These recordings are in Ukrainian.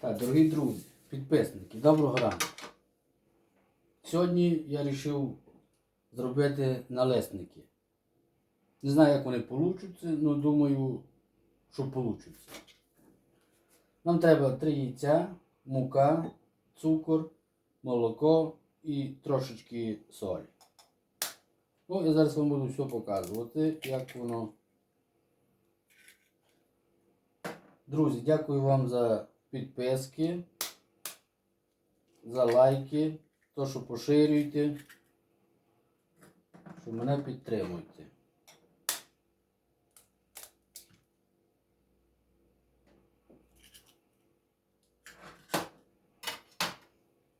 Так, дорогі друзі, підписники, доброго ранку. Сьогодні я вирішив зробити налесники. Не знаю, як вони получаться, але думаю, що получаться. Нам треба 3 яйця, мука, цукор, молоко і трошечки солі. Ну, я зараз вам буду все показувати, як воно. Друзі, дякую вам за підписки, за лайки, то, що поширюєте, що мене підтримуєте.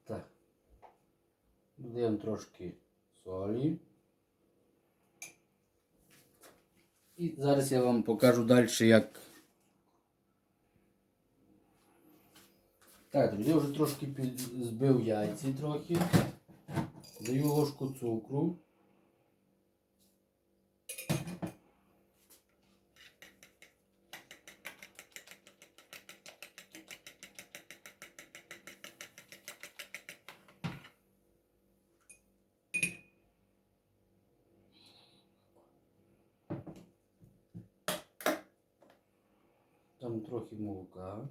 Так. Додаємо трошки солі. І зараз я вам покажу далі, як Так, друзі, вже трошки під... збив яйці трохи. Даю ложку цукру. Там трохи молока.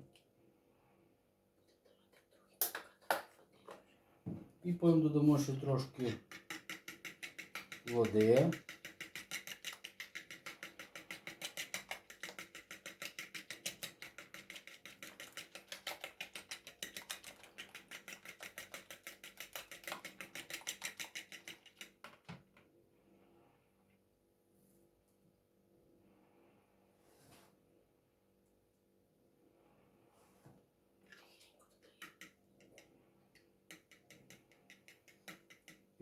І потім додамо ще трошки води.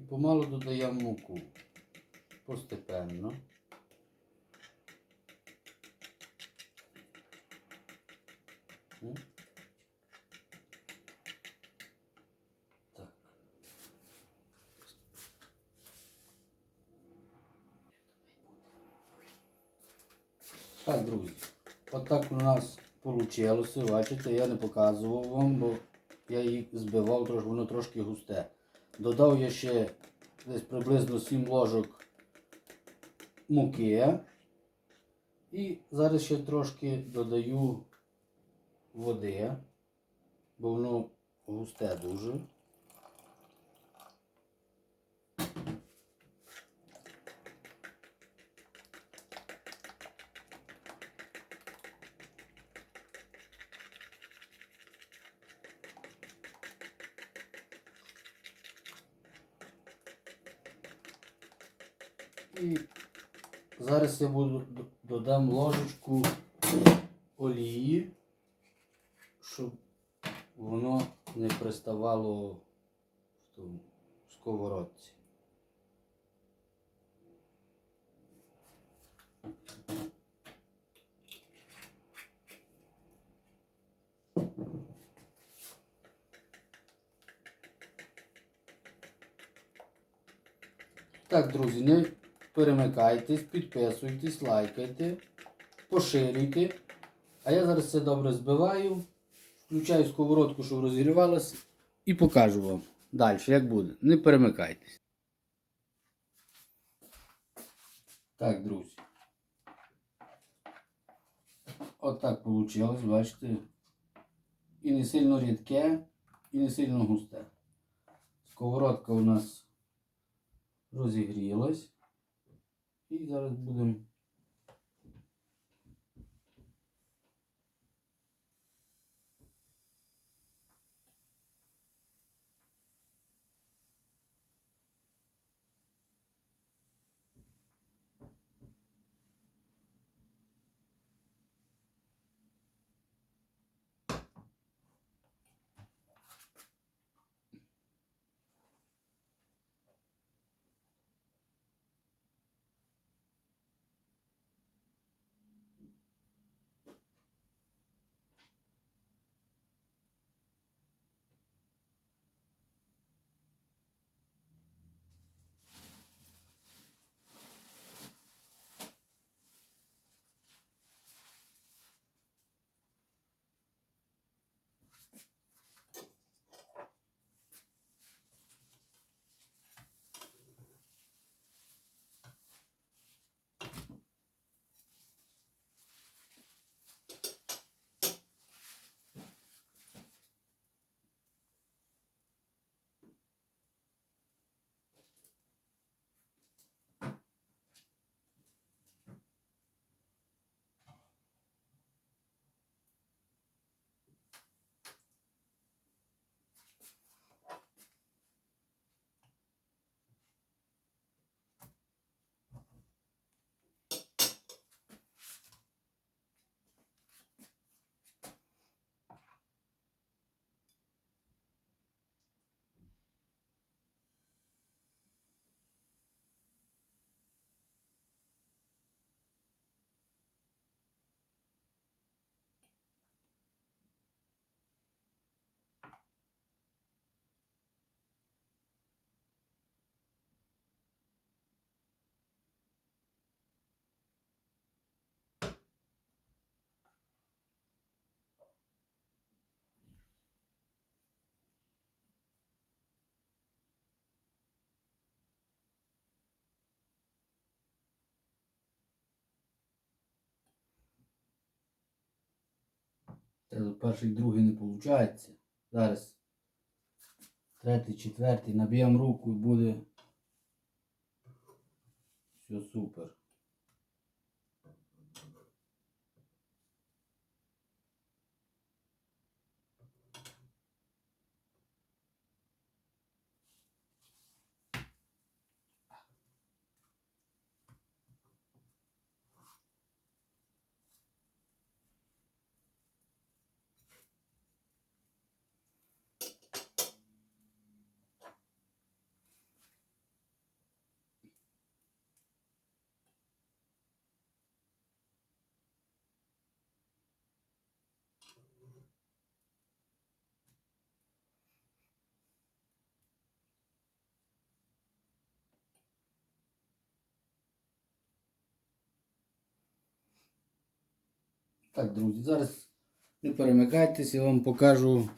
Помалу додаємо муку. Постепенно. Так. Друзі. Отак у нас вийшло. Бачите, я не показував вам, бо я їх збивав, воно трошки густе. Додав я ще десь приблизно 7 ложок муки. І зараз ще трошки додаю води, бо воно густе дуже. І зараз я буду додам ложечку олії, щоб воно не приставало в тому сковородці. Так, друзі, не перемикайтесь, підписуйтесь, лайкайте, поширюйте. А я зараз це добре збиваю, включаю сковородку, щоб розігрівалася, і покажу вам далі, як буде. Не перемикайтесь. Так, друзі. От так вийшло, бачите. І не сильно рідке, і не сильно густе. Сковородка у нас розігрілась. І зараз будемо. Перший, другий не виходить. Зараз третій, четвертий, наб'ємо руку і буде все супер. Так, друзі, зараз не перемикайтесь, я вам покажу,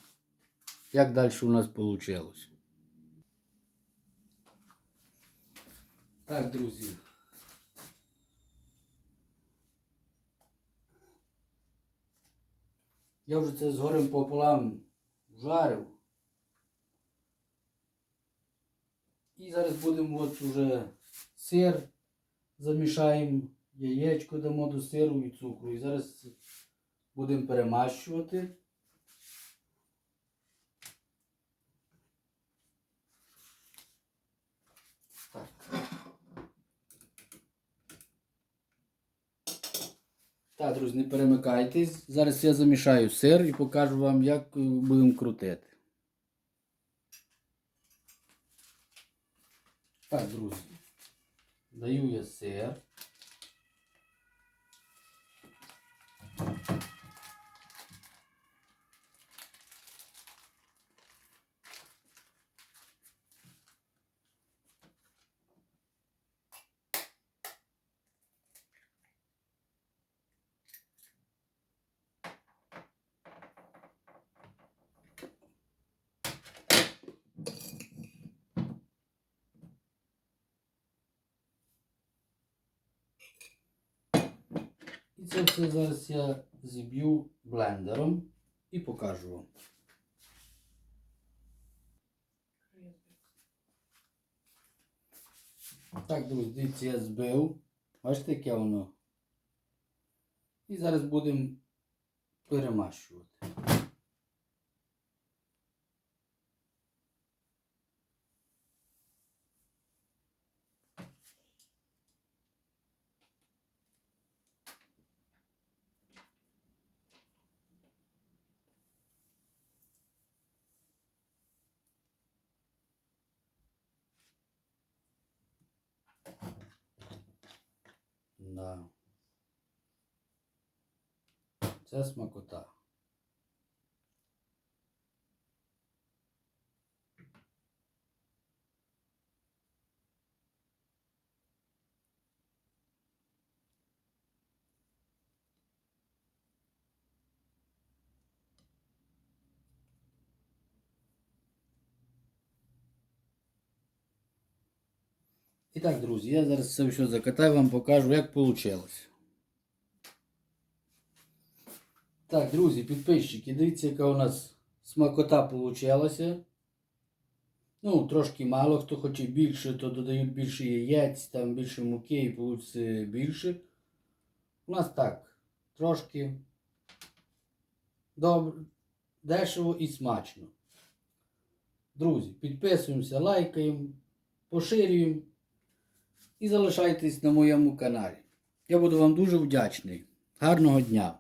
як далі у нас вийшло. Так, друзі. Я вже це з горем пополам жарив. І зараз будемо от уже сир замішаємо, яєчко дамо до сиру і цукру. І зараз будемо перемащувати. Так. Друзі, не перемикайтесь. Зараз я замішаю сир і покажу вам, як е, будемо крутити. Так, друзі. Даю я сир. І це зараз я зіб'ю блендером і покажу вам. Так, друзі, дивіться, я збив. Бачите, яке воно. І зараз будемо перемащувати. Да. Це смакота. І так, друзі, я зараз це все закатаю, вам покажу, як вийшло. Так, друзі, підписчики, дивіться, яка у нас смакота вийшла. Ну, трошки мало, хто хоче більше, то додають більше яєць, там більше муки і вийде більше. У нас так, трошки добре, дешево і смачно. Друзі, підписуємося, лайкаємо, поширюємо і залишайтесь на моєму каналі. Я буду вам дуже вдячний. Гарного дня!